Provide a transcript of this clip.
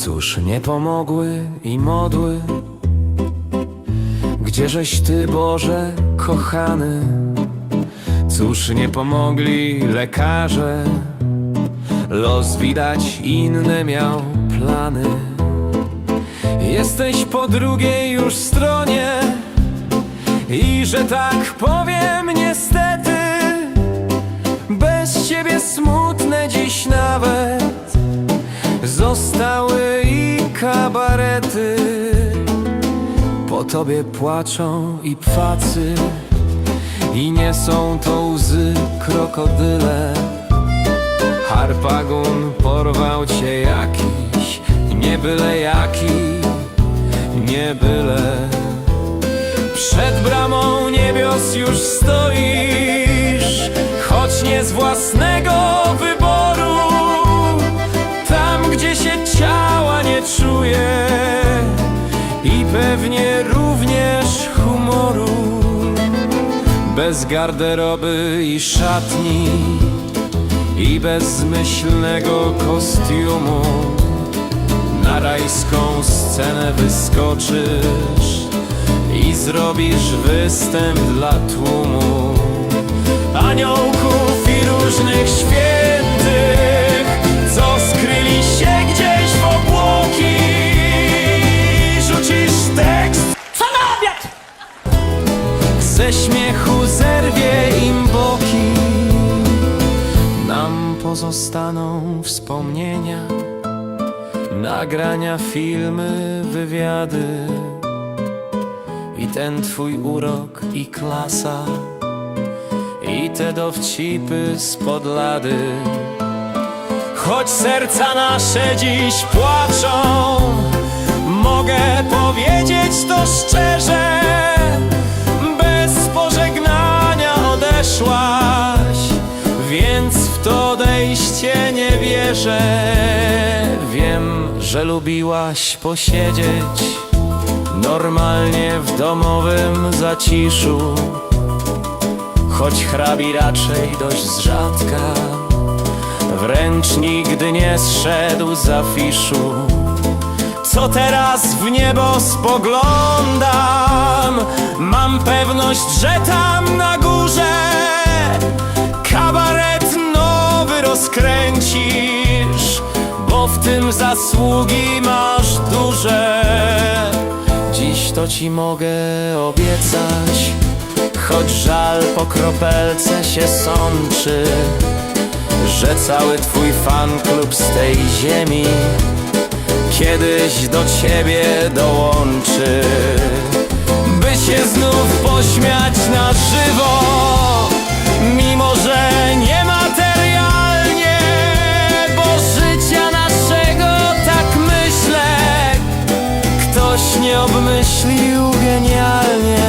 Cóż nie pomogły i modły. Gdzieżeś Ty, Boże, kochany? Cóż nie pomogli lekarze? Los widać inne miał plany. Jesteś po drugiej już stronie. I że tak powiem niestety Zostały i kabarety Po Tobie płaczą i pwacy I nie są to łzy krokodyle Harpagun porwał cię jakiś, nie byle jaki, nie byle. Przed bramą niebios już stoisz, choć nie z własnego się ciała nie czuje i pewnie również humoru. Bez garderoby i szatni i bezmyślnego kostiumu na rajską scenę wyskoczysz i zrobisz występ dla tłumu aniołków i różnych świętych, ze śmiechu zerwie im boki. Nam pozostaną wspomnienia Nagrania, filmy, wywiady. I ten twój urok i klasa I te dowcipy spod lady. Choć serca nasze dziś płaczą Mogę powiedzieć to szczerze że lubiłaś posiedzieć Normalnie w domowym zaciszu. Choć hrabi raczej dość z rzadka Wręcz nigdy nie zszedł z afiszu. Co teraz w niebo spoglądam? Mam pewność, że tam zasługi masz duże. Dziś to ci mogę obiecać Choć żal po kropelce się sączy że cały twój fan klub z tej ziemi kiedyś do ciebie dołączy, by się znów pośmiać na żywo, nie obmyślił genialnie.